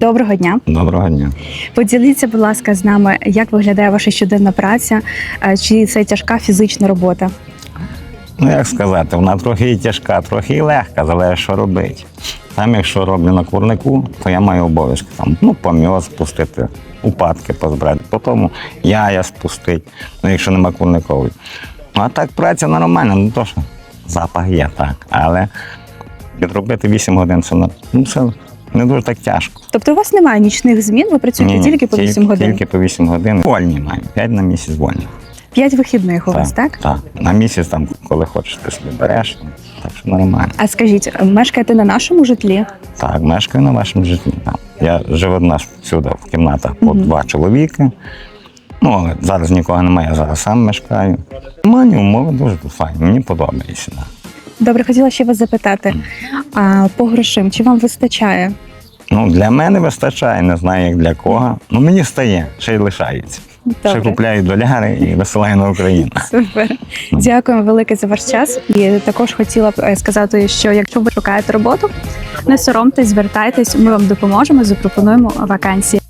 Доброго дня. Доброго дня. Поділіться, будь ласка, з нами, як виглядає ваша щоденна праця, Е, чи це тяжка фізична робота? Ну як сказати, вона трохи і тяжка, трохи і легка, залежить, що робити. Там, якщо роблю на курнику, то я маю обов'язки там, ну, поміоз спустити, упадки позбирати, потім яя спустити, ну, якщо нема курникової. Ну, а так праця нормальна, ну то що запах є, так. Але відробити 8 годин це, ну, це не дуже так тяжко. Тобто у вас немає нічних змін, ви працюєте Ні-ні, тільки по 8 годин. Тільки по 8 годин. Вольні маю, 5 на місяць вольні. 5 вихідних у вас, так? Так. На місяць там, коли хочеш, ти собі береш. Так що нормально. А скажіть, мешкаєте на нашому житлі? Так, мешкаю на вашому житлі. Там. Я живу в нас всюди в кімнатах по два чоловіки. Ну, але зараз нікого немає, я зараз сам мешкаю. Мені умови дуже тут файні, мені подобається. Да. Добре, хотіла ще вас запитати, а по грошим, чи вам вистачає? Ну, для мене вистачає, не знаю як для кого. Ну мені стає, ще й лишається. Ще Добре. купляю доляри і висилаю на Україну. Супер. Дякую велике за ваш час. І також хотіла б е, сказати, що якщо ви шукаєте роботу, не соромтесь, звертайтесь, ми вам допоможемо, запропонуємо вакансії.